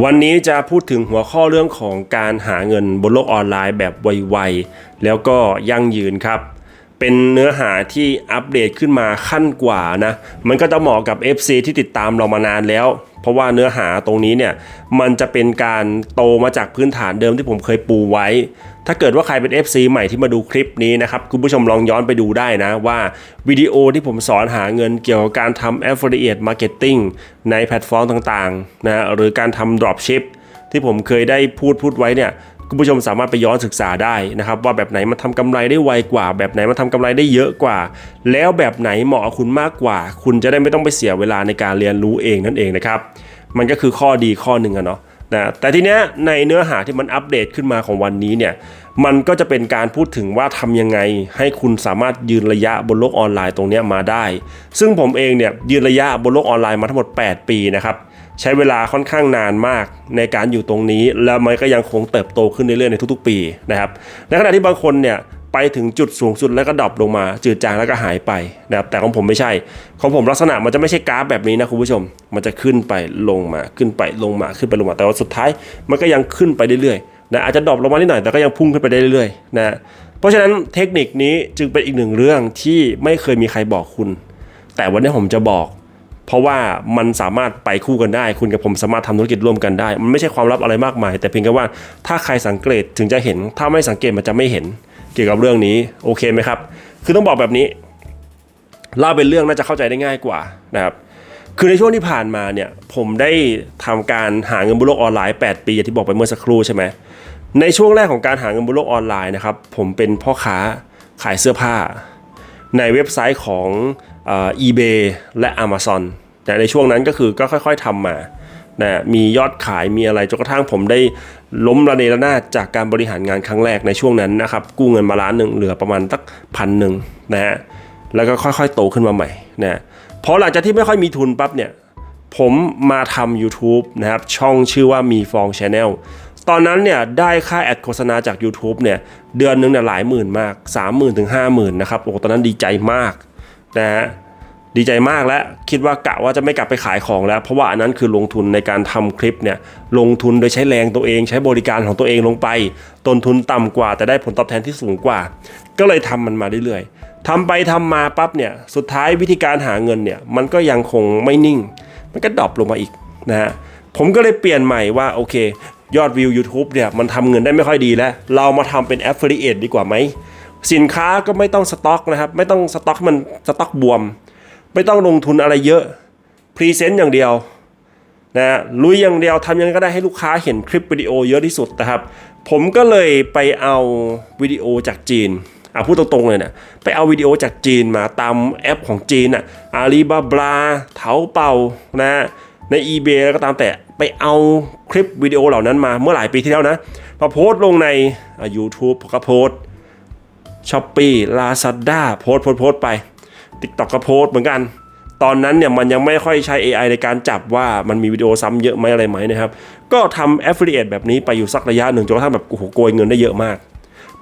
วันนี้จะพูดถึงหัวข้อเรื่องของการหาเงินบนโลกออนไลน์แบบไวๆแล้วก็ยั่งยืนครับ เป็นเนื้อหาที่อัปเดตขึ้นมาขั้นกว่านะ มันก็จะเหมาะกับ FC ที่ติดตามเรามานานแล้ว เพราะว่าเนื้อหาตรงนี้เนี่ยมันจะเป็นการโตมาจากพื้นฐานเดิมที่ผมเคยปูไว้ ถ้าเกิดว่าใครเป็น FC ใหม่ที่มาดูคลิปนี้นะครับ คุณผู้ชมลองย้อนไปดูได้นะว่าวิดีโอที่ผมสอนหาเงินเกี่ยวกับการทำ affiliate marketing ในแพลตฟอร์มต่างๆนะหรือการทำ dropship ที่ผมเคยได้พูดพูดไว้เนี่ย คุณผู้ชมสามารถไปย้อนศึกษาได้นะครับ ว่าแบบไหนมันทำกำไรได้ไวกว่า แบบไหนมันทำกำไรได้เยอะกว่า แล้วแบบไหนเหมาะคุณมากกว่า คุณจะได้ไม่ต้องไปเสียเวลาในการเรียนรู้เองนั่นเองนะครับ มันก็คือข้อดีข้อหนึ่งอะเนาะนะแต่ทีเนี้ยในเนื้อหาที่มันอัปเดตขึ้นมาของวันนี้เนี่ยมันก็จะเป็นการพูดถึงว่าทำยังไง ให้คุณสามารถยืนระยะบนโลกออนไลน์ตรงเนี้ยมาได้ ซึ่งผมเองเนี่ยยืนระยะบนโลกออนไลน์มาทั้งหมด 8 ปีนะครับ ใช้เวลาค่อนข้างนานมากในการอยู่ตรงนี้ แล้วมันก็ยังคงเติบโตขึ้นเรื่อยๆในทุกๆ ปีนะครับในขณะที่บางคนเนี่ยไปถึงจุดสูงสุดแล้วก็ดรอปลงมาจืดจางแล้วก็หายไปนะครับแต่ของผมไม่ใช่ ของผมลักษณะมันจะไม่ใช่กราฟแบบนี้นะคุณผู้ชม มันจะขึ้นไปลงมาขึ้นไปลงมาขึ้นไปลงมาแต่ว่าสุดท้ายมันก็ยังขึ้นไปเรื่อยๆนะอาจจะดรอปลงมานิดหน่อยแต่ก็ยังพุ่งขึ้นไปได้เรื่อยๆนะเพราะฉะนั้นเทคนิคนี้จึงเป็นอีกหนึ่งเรื่องที่ไม่เคยมีใครบอกคุณ แต่วันนี้ผมจะบอก เพราะว่ามันสามารถไปคู่กันได้ คุณกับผมสามารถทำธุรกิจร่วมกันได้ มันไม่ใช่ความลับอะไรมากมาย แต่เพียงแค่ว่าถ้าใครสังเกตถึงจะเห็น ถ้าไม่สังเกตมันจะไม่เห็นเกี่ยวกับเรื่องนี้โอเคไหมครับ คือต้องบอกแบบนี้เล่าเป็นเรื่องน่าจะเข้าใจได้ง่ายกว่านะครับคือในช่วงที่ผ่านมาเนี่ยผมได้ทำการหาเงินบนโลกออนไลน์ 8 ปีอย่างที่บอกไปเมื่อสักครู่ใช่ไหมในช่วงแรกของการหาเงินบนโลกออนไลน์นะครับผมเป็นพ่อค้าขายเสื้อผ้า ในเว็บไซต์ของอ่อ eBay และ Amazon แต่ในช่วงนั้นก็คือก็ค่อยๆทำมานะมียอดขายมีอะไรจนกระทั่งผมได้ล้มระเนระนาดจากการบริหารงานครั้งแรกในช่วงนั้นนะครับ กู้เงินมาล้านหนึ่งเหลือประมาณสักพันหนึ่งนะฮะแล้วก็ค่อยๆโตขึ้นมาใหม่นะพอหลังจากที่ไม่ค่อยมีทุนปั๊บเนี่ยผมมาทำ YouTube นะครับ ช่องชื่อว่ามีฟอง Channel ตอนนั้นเนี่ยได้ค่าแอดโฆษณาจาก YouTube เนี่ยเดือนนึงเนี่ยหลายหมื่นมาก 30,000ถึง50,000 นะครับโอ้ตอนนั้นดีใจมากนะฮะ ดีใจมากแล้วคิดว่ากะว่าจะไม่กลับไปขายของแล้ว เพราะว่าอันนั้นคือลงทุนในการทำคลิปเนี่ยลงทุนโดยใช้แรงตัวเอง ใช้บริการของตัวเองลงไป ต้นทุนต่ำกว่า แต่ได้ผลตอบแทนที่สูงกว่า ก็เลยทำมันมาเรื่อยๆทำไปทำมาปั๊บเนี่ยสุดท้ายวิธีการหาเงินเนี่ยมันก็ยังคงไม่นิ่ง มันก็ดรอปลงมาอีกนะฮะผมก็เลยเปลี่ยนใหม่ว่าโอเค ยอดวิว YouTube เนี่ยมันทำเงินได้ไม่ค่อยดีแล้ว เรามาทำเป็น Affiliate ดีกว่าไหมสินค้าก็ไม่ต้องสต็อกนะครับไม่ต้องสต็อกมันสต็อกบวม ไม่ต้องลงทุนอะไรเยอะพรีเซนต์อย่างเดียวนะฮะลุยอย่างเดียวทำยังไงก็ได้ให้ลูกค้าเห็นคลิปวิดีโอเยอะที่สุดนะครับ ผมก็เลยไปเอาวิดีโอจากจีนอะพูดตรงๆเลยเนะไปเอาวิดีโอจากจีนมาตามแอปของจีนอะอาลีบาบลาเถาเป่านะใน eBay แล้วก็ตามแต่ไปเอาคลิปวิดีโอเหล่านั้นมาเมื่อหลายปีที่แล้วนะมาโพสต์ลงใน YouTube ก็โพสช้อปปี้ลาซาด้าโพสโพสต์โพสต์ไป TikTok ก็โพสเหมือนกัน ตอนนั้นเนี่ยมันยังไม่ค่อยใช้ AI ในการจับว่ามันมีวิดีโอซ้ำเยอะไหมอะไรไหมนะครับ ก็ทำ affiliate แบบนี้ไปอยู่สักระยะหนึ่งจนกระทั่งแบบโอ้โหโกยเงินได้เยอะมาก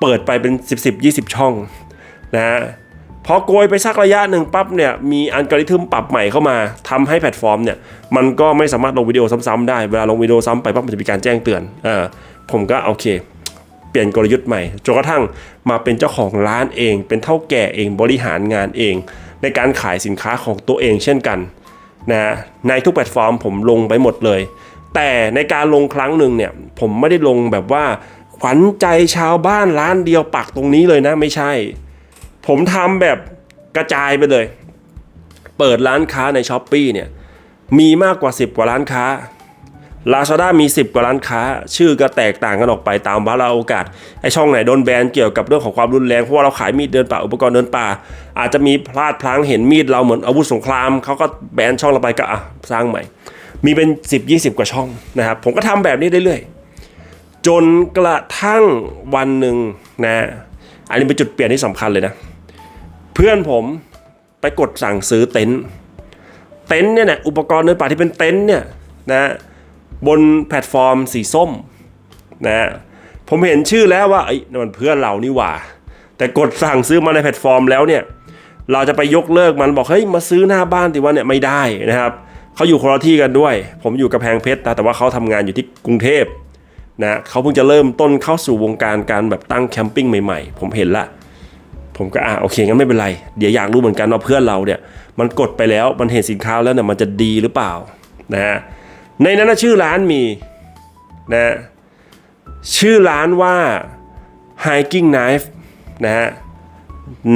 เปิดไปเป็น 10 10 20 ช่องนะฮะพอโกยไปสักระยะหนึ่งปั๊บเนี่ยมีอัลกอริทึมปรับใหม่เข้ามาทำให้แพลตฟอร์มเนี่ยมันก็ไม่สามารถลงวิดีโอซ้ำๆได้เวลาลงวิดีโอซ้ำไปปั๊บมันจะมีการแจ้งเตือนอ่าผมก็โอเค เปลี่ยนกลยุทธ์ใหม่จนกระทั่งมาเป็นเจ้าของร้านเอง เป็นเท่าแก่เองบริหารงานเอง ในการขายสินค้าของตัวเองเช่นกันนะในทุกแพลตฟอร์มผมลงไปหมดเลย แต่ในการลงครั้งหนึ่งเนี่ยผมไม่ได้ลงแบบว่าขวัญใจชาวบ้านร้านเดียวปักตรงนี้เลยนะไม่ใช่ ผมทำแบบกระจายไปเลย เปิดร้านค้าในช้อปปีเนี่ยมีมากกว่า 10 กว่าร้านค้า Lazada มี 10 กว่าร้านค้า ชื่อก็แตกต่างกันออกไปตามวาระโอกาสไอช่องไหนโดนแบนเกี่ยวกับเรื่องของความรุนแรงเพราะว่าเราขายมีดเดินป่าอุปกรณ์เดินป่า อาจจะมีพลาดพลั้งเห็นมีดเราเหมือนอาวุธสงครามเขาก็แบนช่องเราไปก็อะสร้างใหม่ มีเป็น 10 20 กว่าช่องนะครับผมก็ทำแบบนี้เรื่อยๆจนกระทั่งวันหนึ่งนะอันนี้เป็นจุดเปลี่ยนที่สำคัญเลยนะ เพื่อนผมไปกดสั่งซื้อเต็นท์เต็นท์เนี่ยนะอุปกรณ์เดินป่าที่เป็นเต็นท์เนี่ยนะ บนแพลตฟอร์มสีส้มนะผมเห็นชื่อแล้วว่าไอ้นั่นมันเพื่อนเรานี่หว่า แต่กดสั่งซื้อมาในแพลตฟอร์มแล้วเนี่ยเราจะไปยกเลิกมันบอกเฮ้ยมาซื้อหน้าบ้านติว่าเนี่ยไม่ได้นะครับเขาอยู่คนละที่กันด้วย ผมอยู่กระแพงเพชรนะแต่ว่าเขาทำงานอยู่ที่กรุงเทพนะเขาเพิ่งจะเริ่มต้นเข้าสู่วงการการแบบตั้งแคมปิ้งใหม่ๆ ผมเห็นละผมก็อะโอเคงั้นไม่เป็นไร เดี๋ยวอยากรู้เหมือนกันว่าเพื่อนเราเนี่ย มันกดไปแล้วมันเห็นสินค้าแล้วเนี่ยมันจะดีหรือเปล่านะฮะ ในนั้นนะชื่อร้านมีนะชื่อร้านว่า hiking knife นะฮะ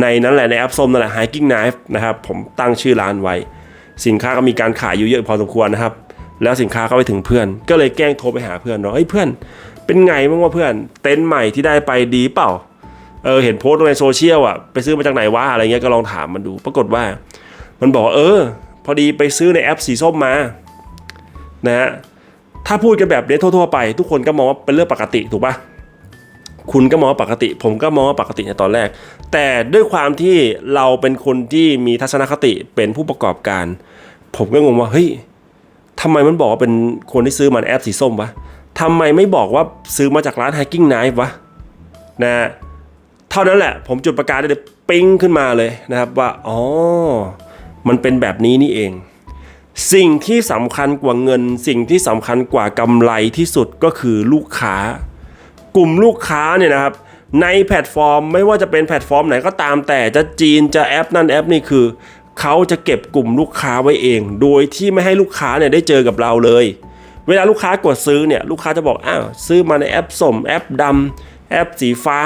ในนั้นแหละในแอปส้มนั่นแหละ hiking knife นะครับผมตั้งชื่อร้านไว้ สินค้าก็มีการขายอยู่เยอะพอสมควรนะครับ แล้วสินค้าก็ไปถึงเพื่อน ก็เลยแกล้งโทรไปหาเพื่อนว่าเฮ้ยเพื่อน เป็นไงบ้างว่าเพื่อน เต็นท์ใหม่ที่ได้ไปดีเปล่าเออเห็นโพสต์ลงในโซเชียลอะไปซื้อมาจากไหนวะอะไรเงี้ยก็ลองถามมันดู ปรากฏว่า มันบอกเออ พอดีไปซื้อในแอปสีส้มมา นะฮะถ้าพูดกันแบบนี้ทั่วๆไป ทุกคนก็มองว่าเป็นเรื่องปกติถูกปะคุณก็มองว่าปกติ ผมก็มองว่าปกติในตอนแรก แต่ด้วยความที่เราเป็นคนที่มีทัศนคติเป็นผู้ประกอบการ ผมก็งงว่าเฮ้ยทำไมมันบอกว่าเป็นคนที่ซื้อมาในแอปสีส้มวะทำไมไม่บอกว่าซื้อมาจากร้าน Hiking Knife วะนะเท่านั้นแหละ ผมจุดประกายได้เลยปิ้งขึ้นมาเลยนะครับว่าอ๋อมันเป็นแบบนี้นี่เอง สิ่งที่สำคัญกว่าเงิน สิ่งที่สำคัญกว่ากำไรที่สุดก็คือลูกค้า กลุ่มลูกค้าเนี่ยนะครับ ในแพลตฟอร์มไม่ว่าจะเป็นแพลตฟอร์มไหนก็ตามแต่จะจีนจะแอปนั่นแอปนี่คือเขาจะเก็บกลุ่มลูกค้าไว้เอง โดยที่ไม่ให้ลูกค้าเนี่ยได้เจอกับเราเลย เวลาลูกค้ากดซื้อเนี่ยลูกค้าจะบอกอ้าวซื้อมาในแอปส้มแอปดำแอปสีฟ้า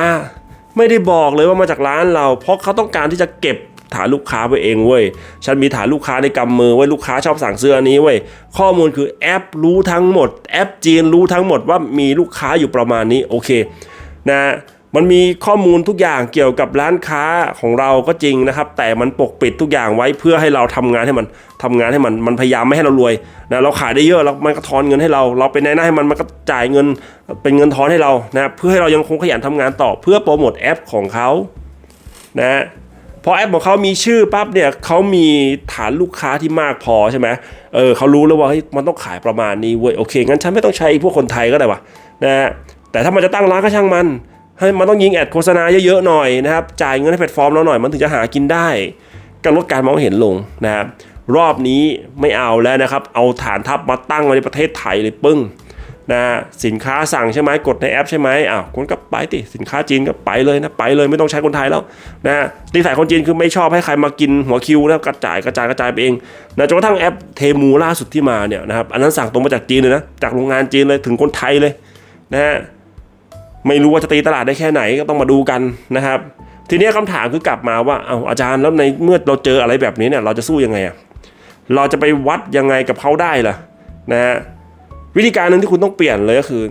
ไม่ได้บอกเลยว่ามาจากร้านเรา เพราะเขาต้องการที่จะเก็บ ฐานลูกค้าไว้เองเว้ย ฉันมีฐานลูกค้าในกำมือไว้ลูกค้าชอบสั่งเสื้ออันนี้เว้ย ข้อมูลคือแอปรู้ทั้งหมด แอปจีนรู้ทั้งหมดว่ามีลูกค้าอยู่ประมาณนี้โอเคนะมันมีข้อมูลทุกอย่างเกี่ยวกับร้านค้าของเราก็จริงนะครับ แต่มันปกปิดทุกอย่างไว้เพื่อให้เราทำงานให้มันทำงานให้มันมันพยายามไม่ให้เรารวยนะเราขายได้เยอะแล้วมันก็ทอนเงินให้เรา เราเป็นนายหน้าให้มันมันก็จ่ายเงินเป็นเงินทอนให้เรานะเพื่อให้เรายังคงขยันทำงานต่อเพื่อโปรโมทแอปของเขานะ พอแอปของเขามีชื่อปั๊บเนี่ยเขามีฐานลูกค้าที่มากพอใช่ไหมเออเขารู้แล้วว่าเฮ้ยมันต้องขายประมาณนี้เว้ยโอเคงั้นฉันไม่ต้องใช้พวกคนไทยก็ได้วะนะฮะแต่ถ้ามันจะตั้งร้านก็ช่างมันให้มันต้องยิงแอดโฆษณาเยอะๆหน่อยนะครับจ่ายเงินให้แพลตฟอร์มเราหน่อยมันถึงจะหากินได้ก็ลดการมองเห็นลงนะครับรอบนี้ไม่เอาแล้วนะครับ เอาฐานทัพมาตั้งไว้ในประเทศไทยเลยปึ้ง นะสินค้าสั่งใช่ไหมกดในแอปใช่ไหมอ้าวคนก็ไปติสินค้าจีนก็ไปเลยนะไปเลยไม่ต้องใช้คนไทยแล้วนะนิสัยคนจีนคือไม่ชอบให้ใครมากินหัวคิวนะกระจายกระจายกระจายไปเองนะจนกระทั่งแอปเทมูล่าสุดที่มาเนี่ยนะครับอันนั้นสั่งตรงมาจากจีนเลยนะจากโรงงานจีนเลยถึงคนไทยเลยนะฮะไม่รู้ว่าจะตีตลาดได้แค่ไหนก็ต้องมาดูกันนะครับ ทีนี้คำถามคือกลับมาว่าเอาอาจารย์แล้วในเมื่อเราเจออะไรแบบนี้เนี่ยเราจะสู้ยังไงอะเราจะไปวัดยังไงกับเขาได้ล่ะนะฮะ วิธีการหนึ่งที่คุณต้องเปลี่ยนเลยก็คือ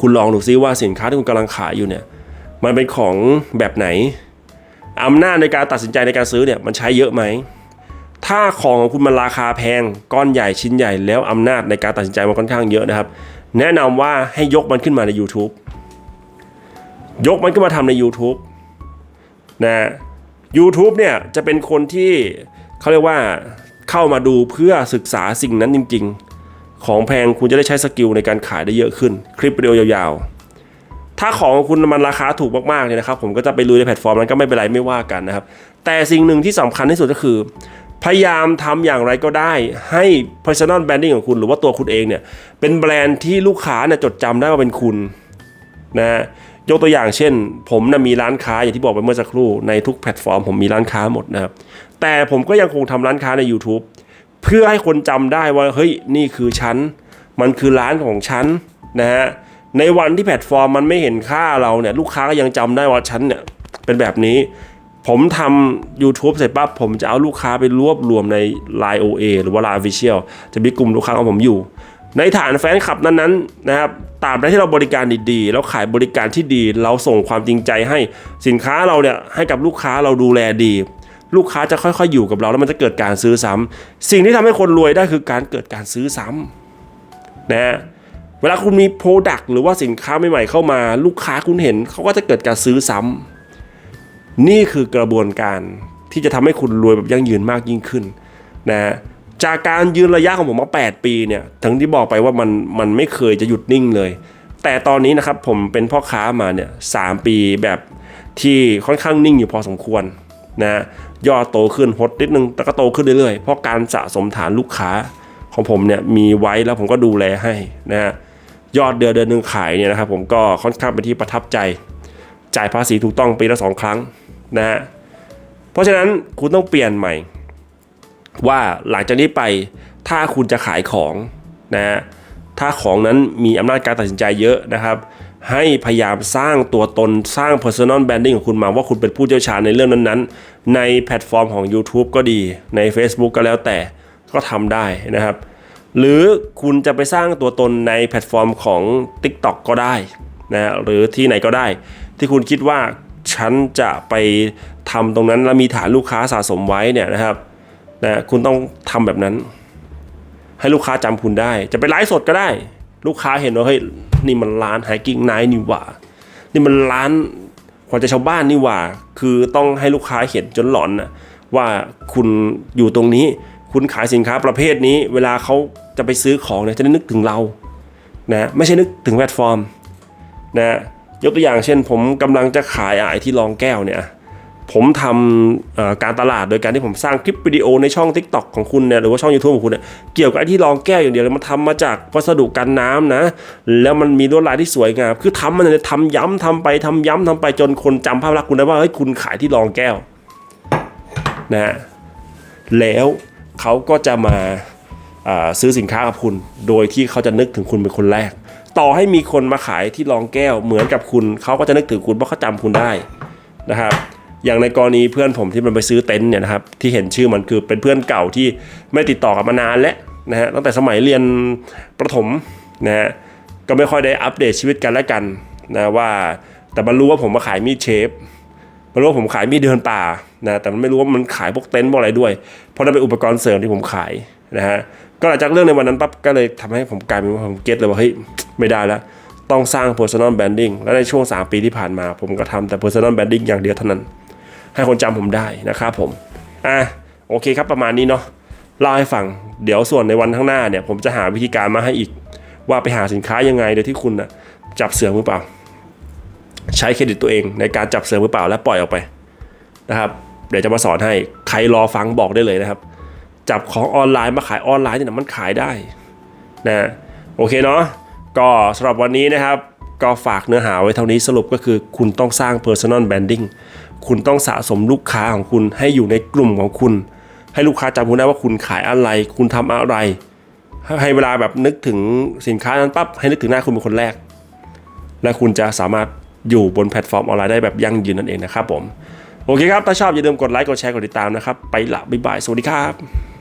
คุณลองดูซิว่าสินค้าที่คุณกำลังขายอยู่เนี่ย มันเป็นของแบบไหนอำนาจในการตัดสินใจในการซื้อเนี่ยมันใช้เยอะไหมถ้าของของคุณมันราคาแพงก้อนใหญ่ชิ้นใหญ่แล้วอำนาจในการตัดสินใจมันค่อนข้างเยอะนะครับ แนะนำว่าให้ยกมันขึ้นมาใน YouTube ยกมันขึ้นมาทำใน YouTube นะ YouTube เนี่ยจะเป็นคนที่เขาเรียกว่าเข้ามาดูเพื่อศึกษาสิ่งนั้นจริงๆ ของแพงคุณจะได้ใช้สกิลในการขายได้เยอะขึ้น คลิปวิดีโอยาวๆ ถ้าของของคุณมันราคาถูกมากๆเนี่ยนะครับ ผมก็จะไปลุยในแพลตฟอร์มนั้นก็ไม่เป็นไรไม่ว่ากันนะครับ แต่สิ่งหนึ่งที่สำคัญที่สุดก็คือ พยายามทำอย่างไรก็ได้ ให้ personal branding ของคุณ หรือว่าตัวคุณเองเนี่ยเป็นแบรนด์ที่ลูกค้าเนี่ยจดจำได้ว่าเป็นคุณนะฮะยกตัวอย่างเช่น ผมนะมีร้านค้าอย่างที่บอกไปเมื่อสักครู่ในทุกแพลตฟอร์มผมมีร้านค้าหมดนะครับแต่ผมก็ยังคงทำร้านค้าใน YouTube เพื่อให้คนจำได้ว่าเฮ้ยนี่คือฉัน มันคือร้านของฉันนะฮะในวันที่แพลตฟอร์มมันไม่เห็นค่าเราเนี่ยลูกค้าก็ยังจำได้ว่าฉันเนี่ยเป็นแบบนี้ ผมทำ YouTube เสร็จปั๊บผมจะเอาลูกค้าไปรวบรวมใน Line OA หรือว่า Line Official จะมีกลุ่มลูกค้าของผมอยู่ ในฐานแฟนคลับนั้นๆนะครับตราบใดที่เราบริการดีๆ แล้วขายบริการที่ดี เราส่งความจริงใจให้สินค้าเราเนี่ยให้กับลูกค้าเราดูแลดี ลูกค้าจะค่อยๆ อยู่กับเราแล้วมันจะเกิดการซื้อซ้ำสิ่งที่ทำให้คนรวยได้คือการเกิดการซื้อซ้ำนะฮะเวลาคุณมีโปรดักต์หรือว่าสินค้าใหม่ๆเข้ามา ลูกค้าคุณเห็นเขาก็จะเกิดการซื้อซ้ำนี่คือกระบวนการที่จะทำให้คุณรวยแบบยั่งยืนมากยิ่งขึ้นนะจากการยืนระยะของผมมา 8 ปีเนี่ยทั้งที่บอกไปว่ามันมันไม่เคยจะหยุดนิ่งเลย แต่ตอนนี้นะครับผมเป็นพ่อค้ามาเนี่ยสามปีแบบที่ค่อนข้างนิ่งอยู่พอสมควรนะ ยอดโตขึ้นหดนิดนึงแต่ก็โตขึ้นเรื่อยๆ เพราะการสะสมฐานลูกค้าของผมเนี่ยมีไว้แล้วผมก็ดูแลให้นะฮะยอดเดือนเดือนหนึ่งขายเนี่ยนะครับผมก็ค่อนข้างเป็นที่ประทับใจ จ่ายภาษีถูกต้องปีละสองครั้งนะฮะเพราะฉะนั้นคุณต้องเปลี่ยนใหม่ ว่าหลังจากนี้ไปถ้าคุณจะขายของนะฮะถ้าของนั้นมีอำนาจการตัดสินใจเยอะนะครับ ให้พยายามสร้างตัวตนสร้าง personal branding ของคุณมาว่าคุณเป็นผู้เชี่ยวชาญในเรื่องนั้นๆ ในแพลตฟอร์มของ YouTube ก็ดีใน Facebook ก็แล้วแต่ก็ทำได้นะครับ หรือคุณจะไปสร้างตัวตนในแพลตฟอร์มของ TikTok ก็ได้นะฮะหรือที่ไหนก็ได้ ที่คุณคิดว่าฉันจะไปทำตรงนั้นแล้วมีฐานลูกค้าสะสมไว้เนี่ยนะครับนะคุณต้องทำแบบนั้น ให้ลูกค้าจำคุณได้ จะไปไลฟ์สดก็ได้ ลูกค้าเห็นว่าเฮ้ย นี่มันร้านไฮกิ้งไนท์นี่หว่า นี่มันร้านขวัญใจชาวบ้านนี่หว่า คือต้องให้ลูกค้าเห็นจนหลอนนะว่าคุณอยู่ตรงนี้ คุณขายสินค้าประเภทนี้ เวลาเขาจะไปซื้อของเนี่ยจะได้นึกถึงเรานะไม่ใช่นึกถึงแพลตฟอร์มนะยกตัวอย่างเช่น ผมกำลังจะขายอะไอที่รองแก้วเนี่ย ผมทำการตลาดโดยการที่ผมสร้างคลิปวิดีโอในช่อง Tik t o อกของคุณเนี่ยหรือว่าช่อง YouTube ของคุณเนี่ยเกี่ยวกับไอ้ที่รองแก้วอย่างเดียวเลยมันทำมาจากวัสดุกันน้ำนะ แล้วมันมีลวดลายที่สวยงาม คือทำมันเนี่ยทำย้ำทำไปทำย้ำทำไปจนคนจำภาพลักษณ์คุณได้ว่าเฮ้ยคุณขายที่รองแก้วนะฮะแล้วเขาก็จะมาอ่าซื้อสินค้ากับคุณ โดยที่เขาจะนึกถึงคุณเป็นคนแรก ต่อให้มีคนมาขายที่รองแก้วเหมือนกับคุณเขาก็จะนึกถึงคุณเพราะเขาจำคุณได้นะครับ อย่างในกรณีเพื่อนผมที่มันไปซื้อเต็นท์เนี่ยนะครับที่เห็นชื่อมันคือเป็นเพื่อนเก่าที่ไม่ติดต่อกันมานานแล้วนะฮะตั้งแต่สมัยเรียนประถมนะฮะก็ไม่ค่อยได้อัปเดตชีวิตกันและกันนะว่าแต่มันรู้ว่าผมมาขายมีดเชฟมันรู้ว่าผมขายมีดเดินป่านะแต่มันไม่รู้ว่ามันขายพวกเต็นท์พวกอะไรด้วย เพราะนั่นเป็นอุปกรณ์เสริมที่ผมขายนะฮะก็หลังจากเรื่องในวันนั้นปั๊บก็เลยทำให้ผมกลายเป็นว่าผมเก็ตเลยว่าเฮ้ยไม่ได้แล้วต้องสร้าง personal branding และในช่วง 3 ปีที่ผ่านมา ผมก็ทำแต่ personal branding อย่างเดียวเท่านั้น ให้คนจำผมได้นะครับผมอะโอเคครับประมาณนี้เนาะเล่าให้ฟังเดี๋ยวส่วนในวันข้างหน้าเนี่ย ผมจะหาวิธีการมาให้อีก ว่าไปหาสินค้ายังไงโดยที่คุณนะจับเสือมือเปล่า ใช้เครดิตตัวเองในการจับเสือมือเปล่า และปล่อยออกไปนะครับ เดี๋ยวจะมาสอนให้ใครรอฟังบอกได้เลยนะครับ จับของออนไลน์มาขายออนไลน์เนี่ยนะมันขายได้นะโอเคเนาะก็สำหรับวันนี้นะครับ ก็ฝากเนื้อหาไว้เท่านี้สรุปก็คือคุณต้องสร้าง personal branding คุณต้องสะสมลูกค้าของคุณให้อยู่ในกลุ่มของคุณ ให้ลูกค้าจำคุณได้ว่าคุณขายอะไร คุณทำอะไร ให้เวลาแบบนึกถึงสินค้านั้นปั๊บให้นึกถึงหน้าคุณเป็นคนแรก และคุณจะสามารถอยู่บนแพลตฟอร์มออนไลน์ได้แบบยั่งยืนนั่นเองนะครับผมโอเคครับ ถ้าชอบอย่าลืมกดไลค์ กดแชร์ กดติดตามนะครับ ไปละ บ๊ายบาย สวัสดีครับ